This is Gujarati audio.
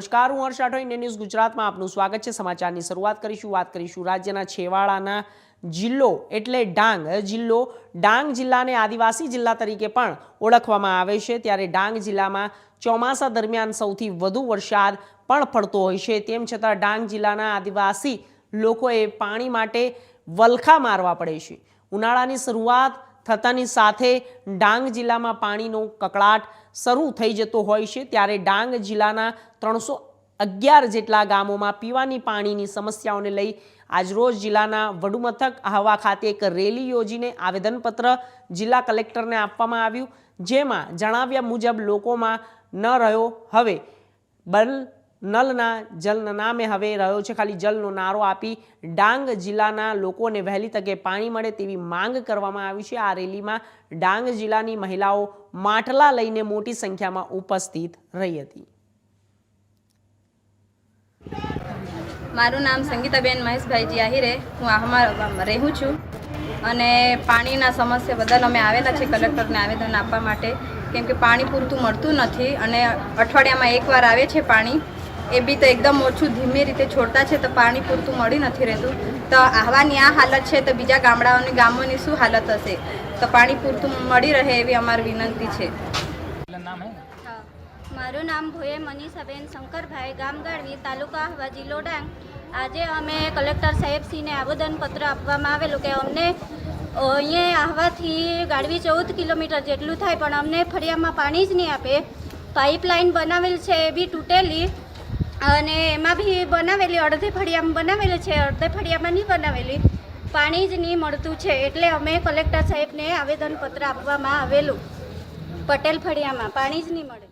નમસ્કાર, હું હર્ષ ઇન્ડિયન ન્યૂઝ ગુજરાતમાં આપનું સ્વાગત છે. સમાચારની શરૂઆત કરીશું, વાત કરીશું રાજ્યના છેવાડાના જિલ્લો એટલે ડાંગ. જિલ્લો ડાંગ જિલ્લાને આદિવાસી જિલ્લા તરીકે પણ ઓળખવામાં આવે છે. ત્યારે ડાંગ જિલ્લામાં ચોમાસા દરમિયાન સૌથી વધુ વરસાદ પણ પડતો હોય છે. તેમ છતાં ડાંગ જિલ્લાના આદિવાસી લોકોએ પાણી માટે વલખા મારવા પડે છે. ઉનાળાની શરૂઆત થતાની સાથે ડાંગ જિલ્લામાં પાણીનો કકળાટ શરૂ થઈ જતો હોય છે. ત્યારે ડાંગ જિલ્લાના ત્રણસો અગિયાર જેટલા ગામોમાં પીવાની પાણીની સમસ્યાઓને લઈ આજરોજ જિલ્લાના વડુમથક આહવા ખાતે એક રેલી યોજીને આવેદનપત્ર જિલ્લા કલેક્ટરને આપવામાં આવ્યું. જેમાં જણાવ્યા મુજબ લોકોમાં ન રહ્યો. હવે બલ નલના જલના નામે હવે રહ્યો છે. ખાલી જલનો નારો આપી ડાંગ જિલ્લાના લોકોને વહેલી તકે પાણી મળે તેવી માંગ કરવામાં આવી છે. આ રેલીમાં ડાંગ જિલ્લાની મહિલાઓ માટલા લઈને મોટી સંખ્યામાં ઉપસ્થિત રહી હતી. મારું નામ સંગીતાબેન મહેશભાઈજી આહિરે હું. આહમાં રહું છું. અને પાણીના સમસ્યા બદલ અમે આવેલા છે કલેક્ટરને આવેદન આપવા માટે. કેમ કે પાણી પૂરતું મળતું નથી અને અઠવાડિયામાં એકવાર આવે છે પાણી. એ બી તો એકદમ ઓછું ધીમી રીતે છોડતા છે તો પાણી પૂરતું મળી નથી રહેતું. તો આવવાની આ હાલત છે તો બીજા ગામડાઓની ગામોની શું હાલત હશે? તો પાણી પૂરતું મળી રહે એવી અમારી વિનંતી છે. હા. મારું નામ ભોયે મનીષાબેન શંકરભાઈ ગામ ગાળવી તાલુકા હવા જિલ્લો ડાંગ. આજે અમે કલેક્ટર સાહેબશ્રીને આવેદનપત્ર આપવામાં આવેલું કે અમને અહીંયા આહવાથી ગાળવી ચૌદ કિલોમીટર જેટલું થાય પણ અમને ફળિયામાં પાણી જ નહીં આપે. પાઇપલાઇન બનાવેલ છે એ બી તૂટેલી. અને એમાં બી બનાવેલી, અડધે ફળિયામાં બનાવેલી છે, અડધે ફળિયામાં નહીં બનાવેલી. પાણી જ નહીં મળતું છે, એટલે અમે કલેક્ટર સાહેબને આવેદનપત્ર આપવામાં આવેલું. પટેલ ફળિયામાં, પાણી જ નહીં મળે.